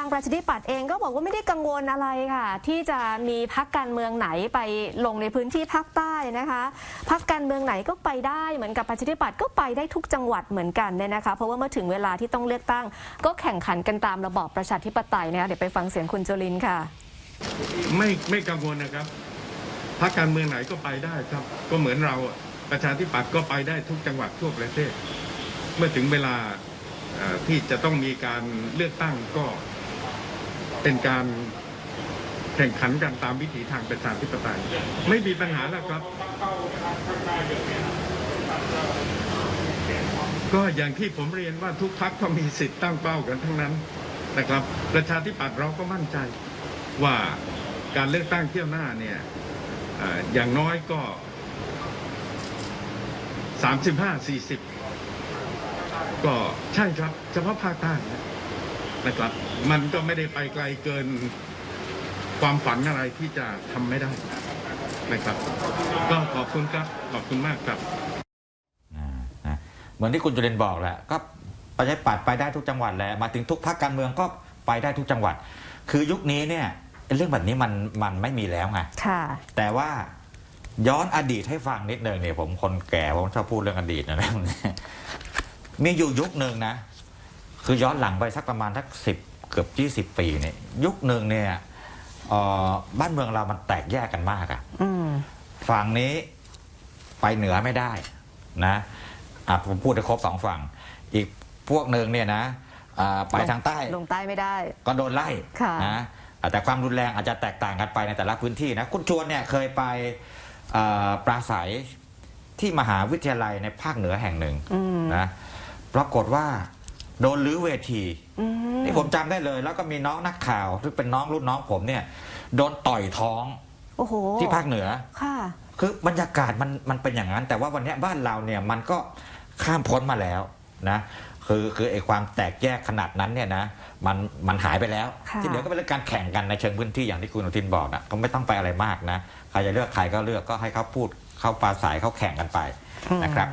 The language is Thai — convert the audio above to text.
ทางประชาธิปัตย์เองก็บอกว่าไม่ได้กังวลอะไรค่ะ ที่จะมีพักการเมืองไหนไปลงในพื้นที่ภาคใต้นะคะพักการเมืองไหนก็ไปได้เหมือนกับประชาธิปัตย์ก็ไปได้ทุกจังหวัดเหมือนกันเนี่ยนะคะ เพราะว่าเมื่อถึงเวลาที่ต้องเลือกตั้ง ก็แข่งขันกันตามระบอบประชาธิปไตยนะคะเดี๋ยวไปฟังเสียงคุณจุลินค่ะ ไม่ไม่กังวลนะครับพรรคการเมืองไหนก็ไปได้ครับ ก็เหมือนเราประชาธิปัตย์ก็ไปได้ทุกจังหวัดทั่วประเทศ เมื่อถึงเวลาที่จะต้องมีการเลือกตั้งก็ เป็นการแข่งขันกันตามวิถีทางประชาธิปไตยไม่มีปัญหาแล้วครับ ก็อย่างที่ผมเรียนว่าทุกพักก็มีสิทธิ์ตั้งเป้ากันทั้งนั้นนะครับ ประชาธิปัตย์เราก็มั่นใจว่าการเลือกตั้งเที่ยวหน้าเนี่ยอย่างน้อยก็35 40ก็ใช่ครับ เฉพาะภาคใต้นะ ครับ มันก็ไม่ได้ไปไกลเกินความฝันอะไรที่จะทำไม่ได้นะครับ ก็ขอบคุณครับขอบคุณมากครับอ่านะเหมือนที่คุณจุลินทร์บอกแหละก็ประชาธิปัตย์ไปได้ทุกจังหวัดแหละมาถึงทุกพรรคการเมืองก็ไปได้ทุกจังหวัด คือยุคนี้เนี่ยเรื่องแบบนี้มันมันไม่มีแล้วไงค่ะแต่ว่าย้อนอดีตให้ฟังนิดหนึ่งเนี่ยผมคนแก่ผมชอบพูดเรื่องอดีตนะมีอยู่ยุคหนึ่งนะ คือย้อนหลังไปสักประมาณสักสิบเกือบยี่สิบปีเนี่ยยุคหนึ่งเนี่ยเอ่อบ้านเมืองเรามันแตกแยกกันมากอะอืม ฝั่งนี้ไปเหนือไม่ได้นะอะผมพูดได้ครบสองฝั่ง อีกพวกหนึ่งเนี่ยนะอ่าไปทางใต้ ลงใต้ไม่ได้ ก็โดนไล่ค่ะ นะอะแต่ความรุนแรงอาจจะแตกต่างกันไปในแต่ละพื้นที่นะ คุณชวนเนี่ยเคยไปอ่าปราศัยที่มหาวิทยาลัยในภาคเหนือแห่งหนึ่งอืมนะ ปรากฏว่า โดนลื้อเวทีอืมนี่ผมจำได้เลย แล้วก็มีน้องนักข่าวที่เป็นน้องรุ่นน้องผมเนี่ย โดนต่อยท้องโอ้โหที่ภาคเหนือค่ะ คือบรรยากาศมันมันเป็นอย่างนั้น แต่ว่าวันเนี้ยบ้านเราเนี่ยมันก็ข้ามพ้นมาแล้วนะคือคือไอ้ความแตกแยกขนาดนั้นเนี่ยนะมันมันหายไปแล้ว ค่ะ ที่เหลือก็เป็นเรื่องการแข่งกันในเชิงพื้นที่อย่างที่คุณอนุทินบอกนะก็ไม่ต้องไปอะไรมากนะใครจะเลือกใครก็เลือกก็ให้เขาพูดเขาปราศัยเขาแข่งกันไปนะครับ